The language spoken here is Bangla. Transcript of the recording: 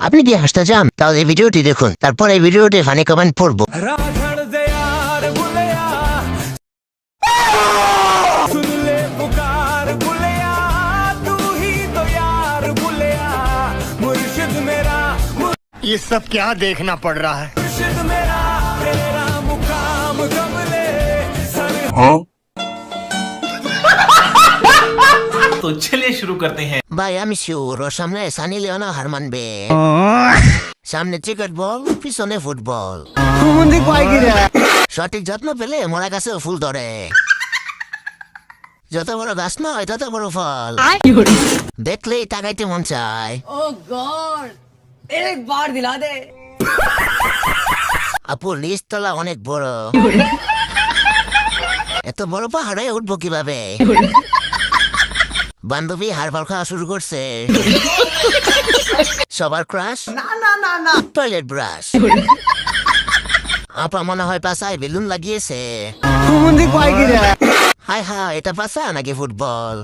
আপনি কি হাসতে চান তাহলে এই ভিডিওটি দেখুন তারপর এই ভিডিওটি ফানি কমেন্ট পড়বো राधण दे यार बुलया सुन ले पुकार बुलया तू ही तो यार बुलया मुर्शिद मेरा ये सब क्या देखना पड़ रहा है मुर्शिद तो चलिए शुरू करते हैं ভাই আমি শিওর ওর সামনে সানি লিওনা হার মানবে সামনে ক্রিকেট বল পিছনে ফুটবল সঠিক যত্ন পেলে মরা গাছে ফুল ধরে যত বড় গাছ নয় তত বড় ফল দেখলেই তাকাইতে মন চায় ओ गॉड एक बार दिला दे আপু নিচতলা অনেক বড় এত বড় পাহাড়ে উঠবো কিভাবে বান্ধবী হারবার খাওয়া শুরু করছে। সবার ক্রাশ না না না না। টয়লেট ব্রাশ আপা মনে হয় পাশায় বেলুন লাগিয়েছে। হাই হাই এটা পাশা নাকি ফুটবল?